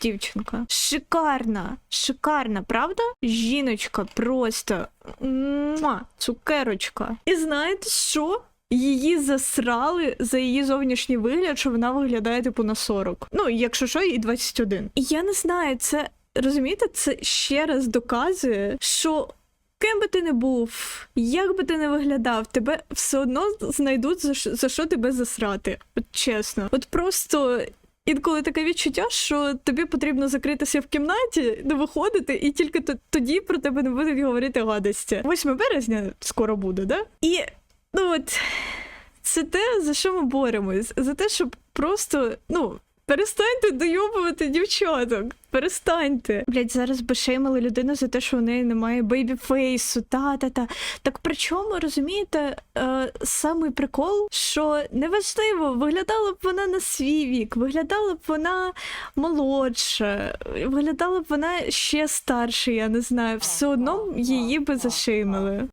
дівчинка. Шикарна, шикарна, правда? Жіночка просто муа, цукерочка. І знаєте що? Її засрали за її зовнішній вигляд, що вона виглядає типу на 40. Ну, якщо що, і 21. І я не знаю, це розумієте, це ще раз доказує, що ким би ти не був, як би ти не виглядав, тебе все одно знайдуть за, що- за що тебе засрати. От чесно. От просто. Інколи таке відчуття, що тобі потрібно закритися в кімнаті, не виходити, і тільки тоді про тебе не будуть говорити гадості. 8 березня скоро буде, да? І ну от це те, за що ми боремось. За те, щоб просто, ну. Перестаньте дойобувати дівчаток. Перестаньте. Блять, зараз би шеймали людину за те, що у неї немає бейбі-фейсу, та-та-та. Так при чому, розумієте, е, самий прикол, що неважливо, виглядала б вона на свій вік, виглядала б вона молодша, виглядала б вона ще старше, я не знаю. Все одно її би зашеймили.